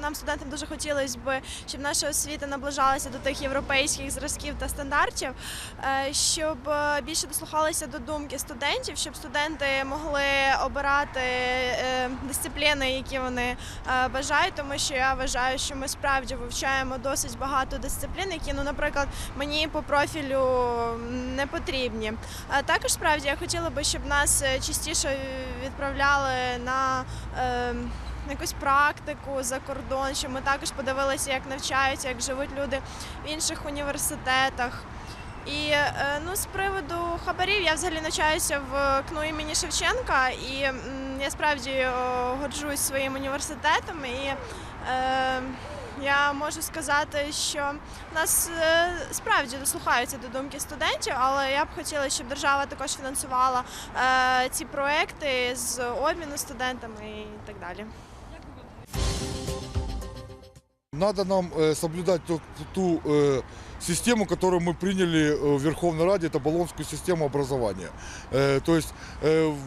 Нам, студентам, дуже хотілося б, щоб наша освіта наближалася до тих європейських зразків та стандартів, е, щоб е, більше дослухалися до думки студентів, щоб студенти могли обирати е, дисципліни, які вони бажають, тому що я вважаю, що ми справді вивчаємо досить багато дисциплін, які, ну, наприклад, мені по профілю не потрібні. Також справді я хотіла би, щоб нас частіше відправляли на. На якусь практику за кордон, щоб ми також подивилися, як навчаються, як живуть люди в інших університетах. І е, ну, з приводу хабарів я взагалі навчаюся в КНУ імені Шевченка, і я справді горджусь своїм університетом. І е, я можу сказати, що нас е, справді дослухаються до думки студентів, але я б хотіла, щоб держава також фінансувала е, ці проекти з обміну студентами і так далі. Надо нам э, соблюдать ту, ту, э, систему, которую мы приняли э, в Верховной Раде, это Болонскую систему образования. Э, то есть э, в-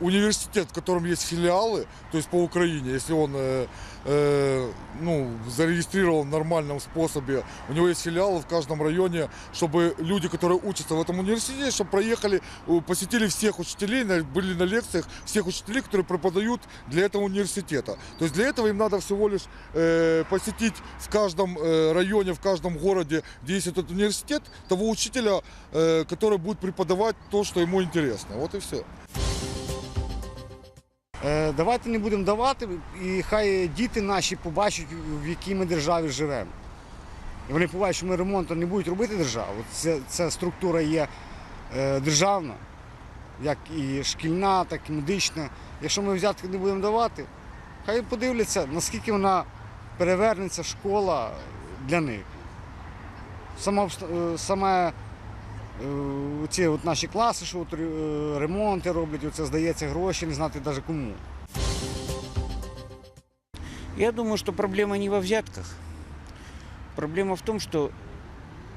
университет, в котором есть филиалы, то есть по Украине, если он э, э, ну, зарегистрирован в нормальном способе, у него есть филиалы в каждом районе, чтобы люди, которые учатся в этом университете, чтобы проехали, э, посетили всех учителей, на- были на лекциях всех учителей, которые преподают для этого университета. То есть для этого им надо всего лишь э, посетить в каждом э, районе, в каждом городе, где есть этот университет, того учителя, э, который будет преподавать то, что ему интересно. Вот и все. Е, Давайте не будемо давати, і хай діти наші побачать, в якій ми державі живемо. І вони побачать, що ми ремонту не будуть робити держава. От Ця, структура є е, державна, як і шкільна, так і медична. Якщо ми взятки не будемо давати, хай подивляться, наскільки вона перевернеться школа для них. Сама, е, саме е, ці от наші класи, що от, е, ремонти роблять, оце здається гроші, не знати навіть кому. Я думаю, что проблема не во взятках. Проблема в том, что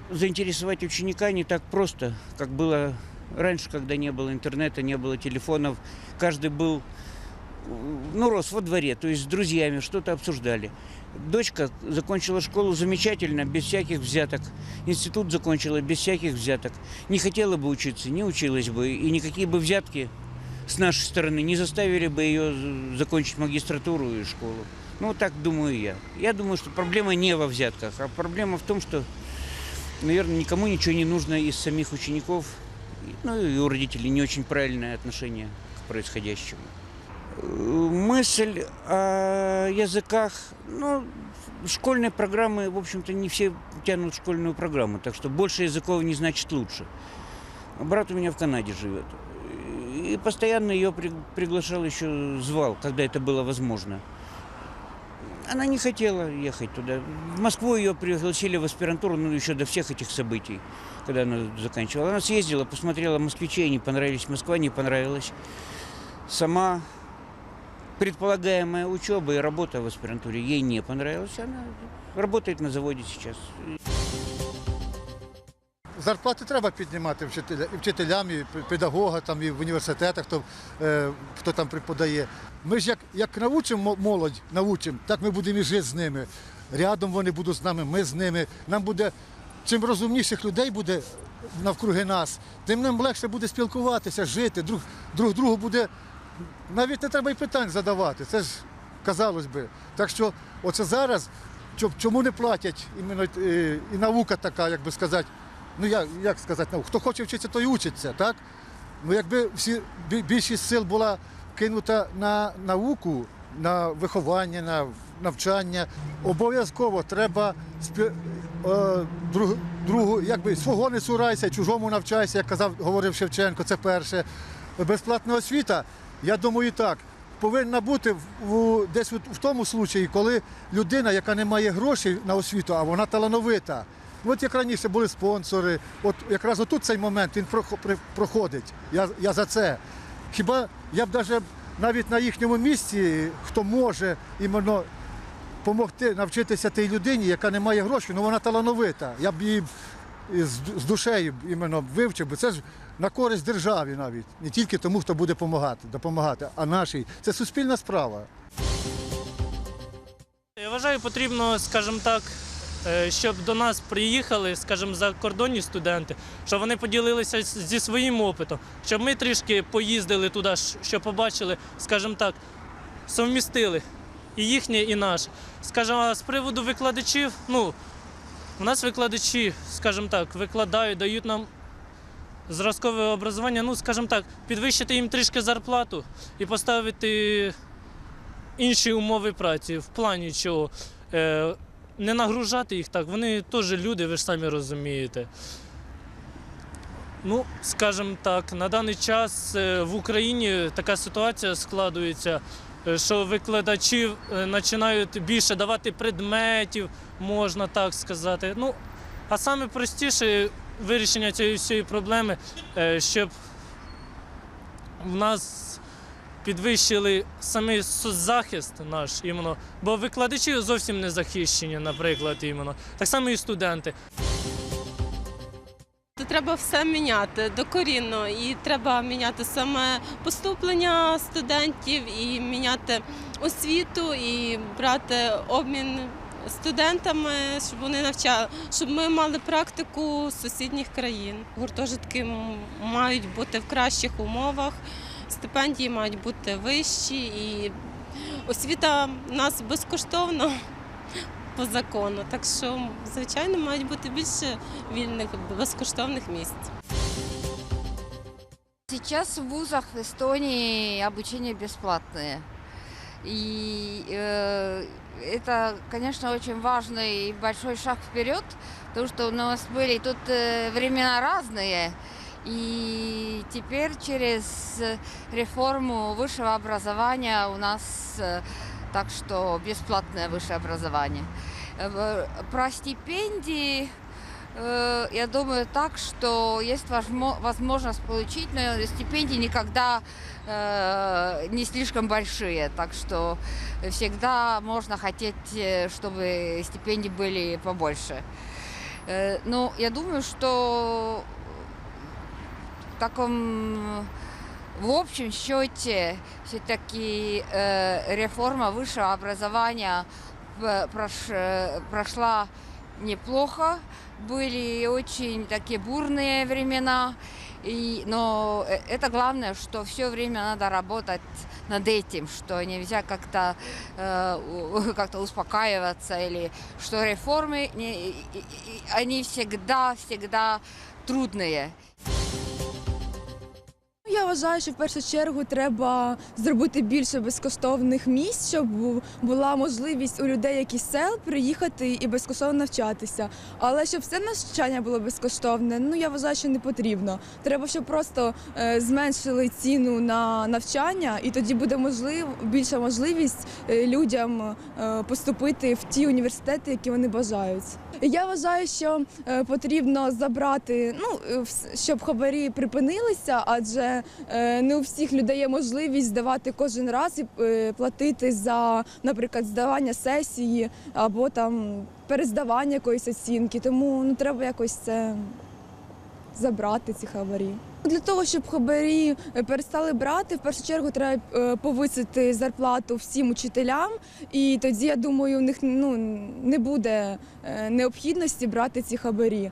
заинтересовать ученика не так просто, как было раньше, когда не было интернета, не было телефонов. Каждый был, э, ну, рос во дворе, то есть с друзьями что-то обсуждали. Дочка закончила школу замечательно, без всяких взяток. Институт закончила без всяких взяток. Не хотела бы учиться, не училась бы. И никакие бы взятки с нашей стороны не заставили бы ее закончить магистратуру и школу. Ну, так думаю я. Я думаю, что проблема не во взятках, а проблема в том, что, наверное, никому ничего не нужно из самих учеников. Ну, и у родителей не очень правильное отношение к происходящему. Мысль о языках, ну, школьные программы, в общем-то, не все тянут школьную программу, так что больше языков не значит лучше. Брат у меня в Канаде живет. И постоянно ее при- приглашал, еще звал, когда это было возможно. Она не хотела ехать туда. В Москву ее пригласили в аспирантуру, ну, еще до всех этих событий, когда она заканчивала. Она съездила, посмотрела москвичей, не понравились. Москва не понравилась. Сама предполагаемая учеба и работа в аспирантуре ей не понравилась. Она работает на заводе сейчас. Зарплати треба піднімати вчителя, вчителям, і педагогам, там, і в університетах, хто, е, хто там преподає. Ми ж як, як навчимо молодь, навчимо, так ми будемо і жити з ними. Рядом вони будуть з нами, ми з ними. Нам буде, чим розумніших людей буде навкруги нас, тим нам легше буде спілкуватися, жити, друг, друг другу буде. Навіть не треба і питань задавати. Це ж казалось би. Так що оце зараз, чому не платять іменно е, і наука така, як би сказати, ну як, як сказати, наука, хто хоче вчитися, той учиться, так? Ну якби всі більшість сил була кинута на науку, на виховання, на навчання, обов'язково треба спі... е, друг, другу, якби свого не цурайся, чужому навчайся, як казав, говорив Шевченко, це перше. Безплатна освіта, я думаю, так. Повинна бути в, десь в тому случаї, коли людина, яка не має грошей на освіту, а вона талановита. От як раніше були спонсори, от якраз отут цей момент він проходить. Я, я за це. Хіба я б навіть навіть на їхньому місці, хто може іменно допомогти навчитися тій людині, яка не має грошей, ну вона талановита. Я б її з, душею іменно вивчив, бо це ж на користь державі навіть. Не тільки тому, хто буде допомагати, допомагати, а нашій. Це суспільна справа. Я вважаю, потрібно, скажімо так, е, щоб до нас приїхали, скажімо, закордонні студенти, щоб вони поділилися зі своїм опитом, щоб ми трішки поїздили туди, щоб побачили, скажімо так, совмістили і їхнє, і наше. Скажімо, з приводу викладачів, ну, у нас викладачі, скажімо так, викладають, дають нам зразкове образування, ну, скажімо так, підвищити їм трішки зарплату і поставити інші умови праці в плані чого. Е, не нагружати їх так, вони теж люди, ви ж самі розумієте. Ну, скажімо так, на даний час е, в Україні така ситуація складується, що викладачів е, починають більше давати предметів, можна так сказати. Ну, а саме простіше вирішення цієї всієї проблеми, е, щоб в нас підвищили самий соцзахист наш іменно, бо викладачі зовсім не захищені, наприклад, іменно. Так само і студенти. Треба все міняти докорінно, і треба міняти саме поступлення студентів, і міняти освіту, і брати обмін студентами, щоб вони навчали, щоб ми мали практику сусідніх країн. Гуртожитки мають бути в кращих умовах, стипендії мають бути вищі, і освіта у нас безкоштовна по закону. Так що, звичайно, мають бути більше вільних безкоштовних місць. Сейчас в вузах в Эстонии обучение бесплатное. И э, это, конечно, очень важный и большой шаг вперед, потому что у нас были тут э, времена разные. И теперь через э, реформу высшего образования у нас э, так что бесплатное высшее образование. Э, в- Про стипендии Э, Я думаю так, что есть возмо- возможность получить, но стипендии никогда э, не слишком большие, так что всегда можно хотеть, э, чтобы стипендии были побольше. Э, Ну, я думаю, что в таком в общем счете все-таки реформа высшего образования в- прош- э, прошла неплохо. Были очень такие бурные времена. И, но э, это главное, что все время надо работать над этим, что нельзя как-то э, у- как-то успокаиваться или что реформы не- и- и- и- они всегда всегда трудные. Вважаю, що в першу чергу треба зробити більше безкоштовних місць, щоб була можливість у людей, які сел, приїхати і безкоштовно навчатися. Але щоб все навчання було безкоштовне, ну я вважаю, що не потрібно. Треба, щоб просто е, зменшили ціну на навчання, і тоді буде можлив більша можливість е, людям е, поступити в ті університети, які вони бажають. Я вважаю, що потрібно забрати, ну щоб хабарі припинилися, адже не у всіх людей є можливість здавати кожен раз і е, платити за, наприклад, здавання сесії або там перездавання якоїсь оцінки. Тому ну треба якось це забрати ці хабарі. Для того, щоб хабарі е, перестали брати, в першу чергу треба е, повисити зарплату всім учителям, і тоді я думаю, у них ну не буде е, необхідності брати ці хабарі.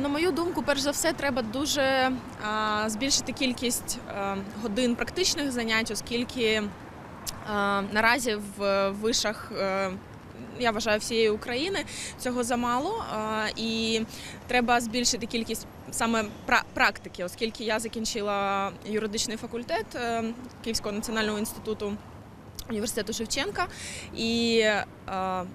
На мою думку, перш за все, треба дуже а, збільшити кількість а, годин практичних занять, оскільки а, наразі в вишах. е, я вважаю всієї України цього замало, і треба збільшити кількість саме пра- практики, оскільки я закінчила юридичний факультет е, Київського національного інституту університету Шевченка, і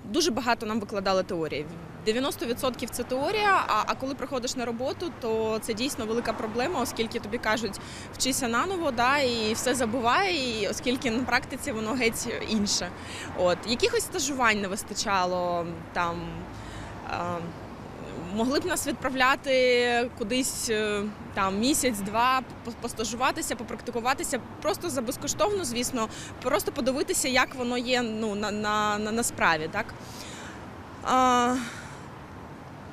дуже багато нам викладали теорії. 90% це теорія, а, а коли приходиш на роботу, то це дійсно велика проблема, оскільки тобі кажуть, вчися наново, да, і все забуває, і оскільки на практиці воно геть інше. От якихось стажувань не вистачало там. А, Могли б нас відправляти кудись е, там місяць-два, постажуватися, попрактикуватися просто за безкоштовно, звісно, просто подивитися, як воно є ну, на, на, на, на справі. Так? А,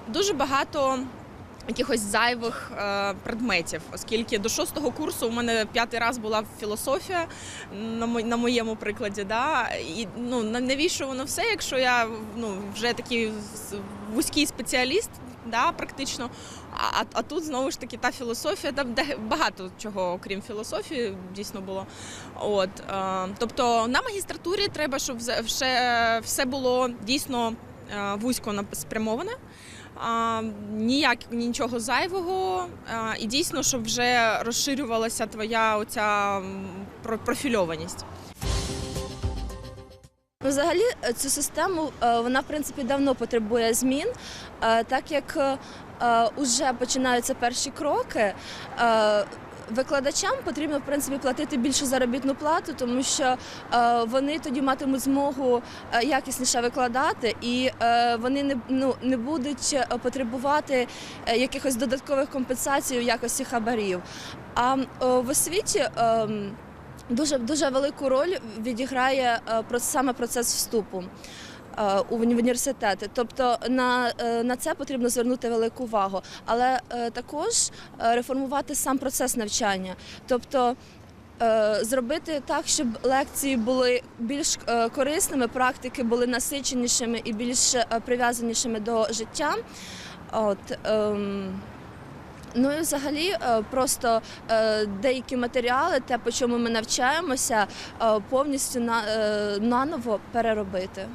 дуже багато якихось зайвих е, предметів, оскільки до шостого курсу у мене п'ятий раз була філософія на, мо- на моєму прикладі. Да? І ну на- навіщо воно все, якщо я ну, вже такий вузький спеціаліст, да, практично. А, а, тут знову ж таки та філософія, там багато чого, окрім філософії, дійсно було. От, е, тобто на магістратурі треба, щоб все, все, було дійсно е, вузько спрямоване. А, ніяк нічого зайвого, а, і дійсно, щоб вже розширювалася твоя оця про- профільованість. Взагалі е, цю систему е, вона в принципі давно потребує змін, е, так як е, е, уже починаються перші кроки. Викладачам потрібно в принципі платити більшу заробітну плату, тому що е, вони тоді матимуть змогу е, якісніше викладати, і е, вони не, ну, не будуть потребувати якихось додаткових компенсацій у якості хабарів. А в освіті. Дуже дуже велику роль відіграє саме процес вступу у університети. Тобто на, е, на це потрібно звернути велику увагу, але е, також е, реформувати сам процес навчання. Тобто е, Зробити так, щоб лекції були більш е, корисними, практики були насиченішими і більш е, прив'язанішими до життя. От, ем, Ну і взагалі е, просто е, деякі матеріали, те, по чому ми навчаємося, е, повністю е, наново переробити.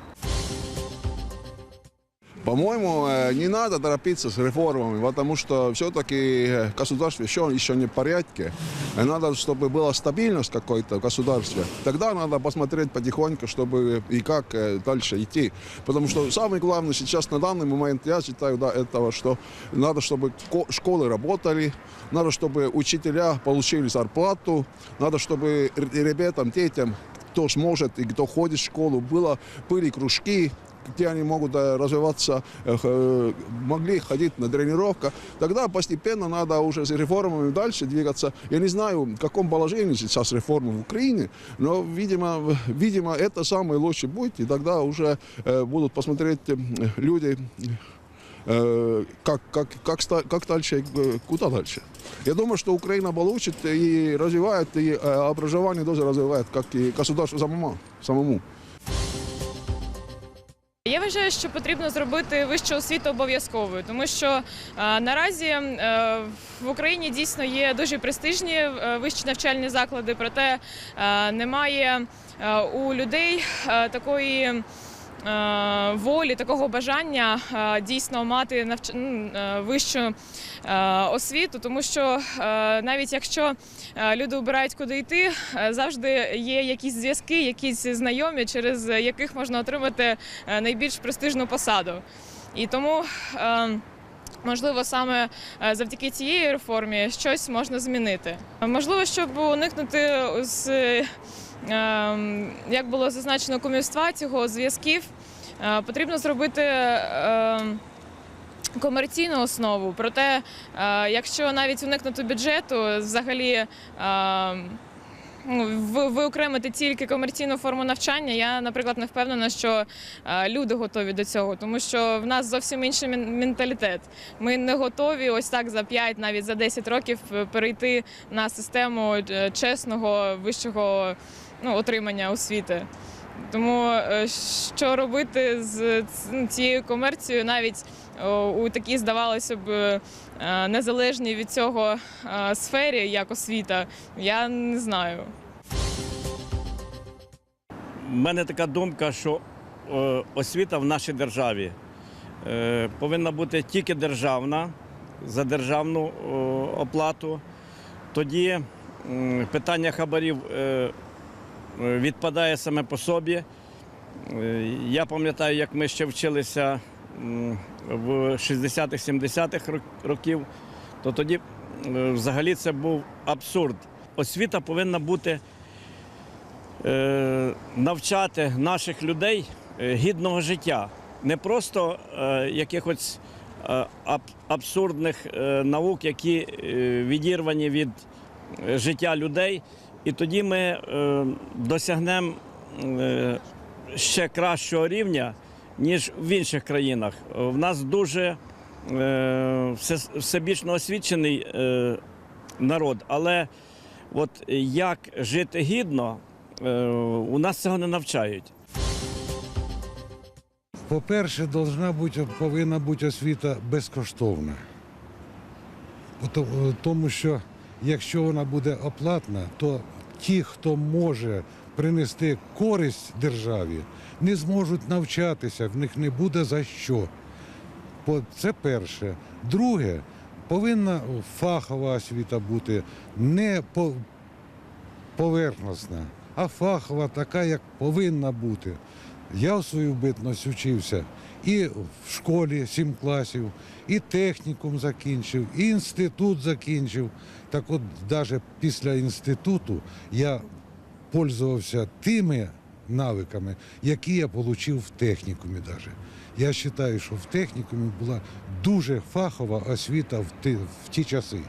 По-моему, э, не надо торопиться с реформами, потому что все-таки государство еще, еще не в порядке. Э, Надо, чтобы была стабильность какой-то в государстве. Тогда надо посмотреть потихоньку, чтобы и как э, дальше идти. Потому что самое главное сейчас на данный момент, я считаю, да, этого, что надо, чтобы ко- школы работали, надо, чтобы учителя получили зарплату, надо, чтобы ребятам, детям, кто сможет и кто ходит в школу, было, были кружки, где они могут э, развиваться, э, э, могли ходить на тренировку, тогда постепенно надо уже с реформами дальше двигаться. Я не знаю, в каком положении сейчас реформы в Украине, но, видимо, в- видимо это самое лучшее будет, и тогда уже э, будут посмотреть э, люди, э, как, как, как, ста- как дальше, э, куда дальше. Я думаю, что Украина получит и развивает, и э, образование тоже развивает, как и государство самому. самому. Я вважаю, що потрібно зробити вищу освіту обов'язковою, тому що е, наразі е, в Україні дійсно є дуже престижні е, вищі навчальні заклади, проте немає у людей такої. Е, Волі такого бажання е, дійсно мати навч... е, вищу освіту, тому що навіть якщо люди обирають куди йти, завжди є якісь зв'язки, якісь знайомі, через яких можна отримати найбільш престижну посаду. І тому. Можливо, саме завдяки цієї реформі щось можна змінити. Можливо, щоб уникнути з, як було зазначено, кумівства цього зв'язків, е, потрібно зробити ем, комерційну основу. Проте, е, якщо навіть уникнути бюджету, взагалі. ем, ну, ви- виокремити тільки комерційну форму навчання, я, наприклад, не впевнена, що е, люди готові до цього, тому що в нас зовсім інший менталітет. Ми не готові ось так за 5, навіть за 10 років перейти на систему чесного вищого ну, отримання освіти. Тому е, що робити з цією комерцією, навіть у такій, здавалося б, е, незалежній від цього е, сфері, як освіта, я не знаю. У мене така думка, що освіта в нашій державі повинна бути тільки державна за державну оплату. Тоді питання хабарів відпадає саме по собі. Е, Я пам'ятаю, як ми ще вчилися в 60-х, 70-х рок- років, то тоді е, взагалі це був абсурд. Освіта повинна бути е, навчати наших людей е, гідного життя, не просто е, якихось е, абсурдних е, наук, які е, відірвані від е, життя людей. І тоді ми е, досягнемо е, ще кращого рівня, ніж в інших країнах. В нас дуже е, все, всебічно освічений е, народ, але от як жити гідно, у нас цього не навчають. По-перше, бути, повинна бути освіта безкоштовна. Тому що якщо вона буде оплатна, то ті, хто може принести користь державі, не зможуть навчатися, в них не буде за що. Це перше. Друге, повинна фахова освіта бути не по- поверхностна, а фахова така, як повинна бути. Я в свою битність вчився і в школі сім класів, і технікум закінчив, і інститут закінчив. Так от, навіть після інституту я пользувався тими навиками, які я отримав в технікумі. Даже. Я вважаю, що в технікумі була дуже фахова освіта в ті, в ті часи.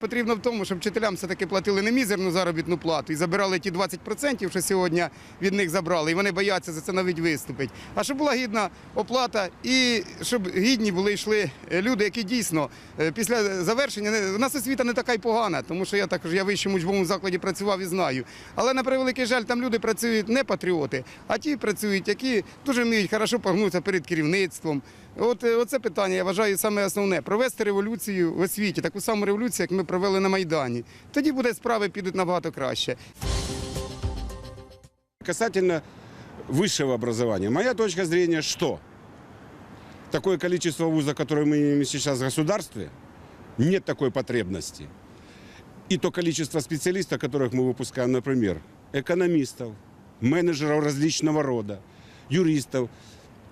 Потрібно в тому, щоб вчителям все-таки платили не мізерну заробітну плату і забирали ті 20%, що сьогодні від них забрали, і вони бояться за це навіть виступити. А щоб була гідна оплата, і щоб гідні були йшли люди, які дійсно е, після завершення у нас освіта не така й погана, тому що я також я в вищому учбовому закладі працював і знаю. Але на превеликий жаль, там люди працюють не патріоти, а ті працюють, які дуже вміють хорошо погнутися перед керівництвом. От е, оце питання я вважаю саме основне провести революцію в освіті, таку саму революцію, як ми провели на Майдані. Тоді буде справи підуть набагато краще. Касательно высшего образования. Моя точка зрения, что такое количество вузов, которые мы имеем сейчас в государстве, нет такой потребности. И то количество специалистов, которых мы выпускаем, например, экономистов, менеджеров различного рода, юристов,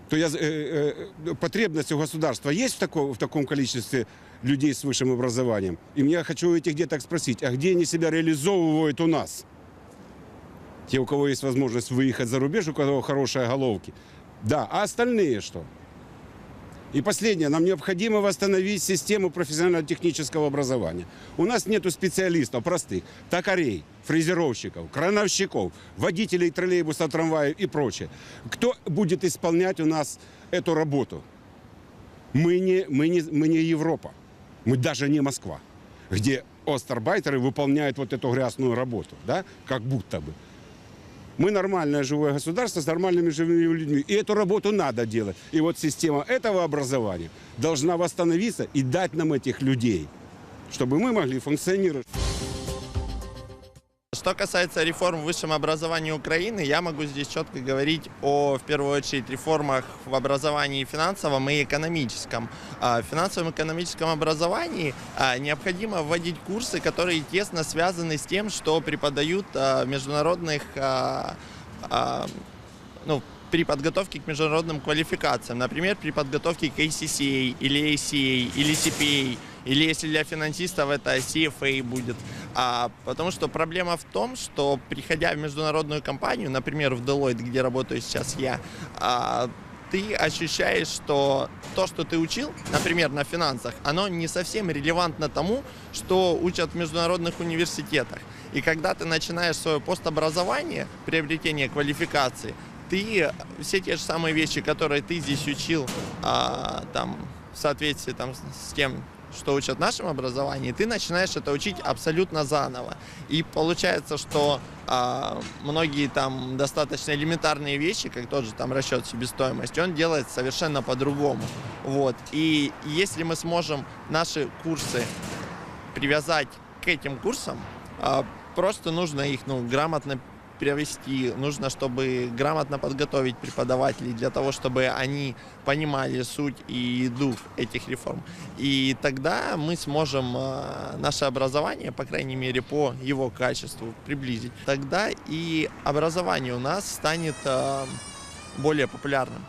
то я, э, э, потребность у государства есть в таком, в таком количестве людей с высшим образованием? И я хочу у этих деток спросить, а где они себя реализовывают у нас? те, у кого есть возможность выехать за рубеж, у кого хорошие головки. Да, а остальные что? И последнее, нам необходимо восстановить систему профессионально-технического образования. У нас нету специалистов простых, токарей, фрезеровщиков, крановщиков, водителей троллейбусов, трамваев и прочее. Кто будет исполнять у нас эту работу? Мы не, мы не, мы не Европа, мы даже не Москва, где остарбайтеры выполняют вот эту грязную работу, да, как будто бы. Мы нормальное живое государство с нормальными живыми людьми. И эту работу надо делать. И вот система этого образования должна восстановиться и дать нам этих людей, чтобы мы могли функционировать. Что касается реформ в высшем образовании Украины, я могу здесь четко говорить о, в первую очередь, реформах в образовании финансовом и экономическом. А В финансовом и экономическом образовании а, необходимо вводить курсы, которые тесно связаны с тем, что преподают а, в международных ну, при подготовке к международным квалификациям. Например, при подготовке к ACCA или ACA или CPA. Или если для финансистов это CFA будет. А, потому что проблема в том, что приходя в международную компанию, например, в Deloitte, где работаю сейчас я, а, ты ощущаешь, что то, что ты учил, например, на финансах, оно не совсем релевантно тому, что учат в международных университетах. И когда ты начинаешь свое постобразование, приобретение квалификации, ты все те же самые вещи, которые ты здесь учил, а, там, в соответствии там, с тем, что учат в нашем образовании, ты начинаешь это учить абсолютно заново. И получается, что а, многие там достаточно элементарные вещи, как тот же там расчет себестоимости, он делает совершенно по-другому. Вот. И если мы сможем наши курсы привязать к этим курсам, а, просто нужно их ну, грамотно перевести, нужно, чтобы грамотно подготовить преподавателей для того, чтобы они понимали суть и дух этих реформ. И тогда мы сможем э, наше образование, по крайней мере, по его качеству приблизить. Тогда и образование у нас станет э, более популярным.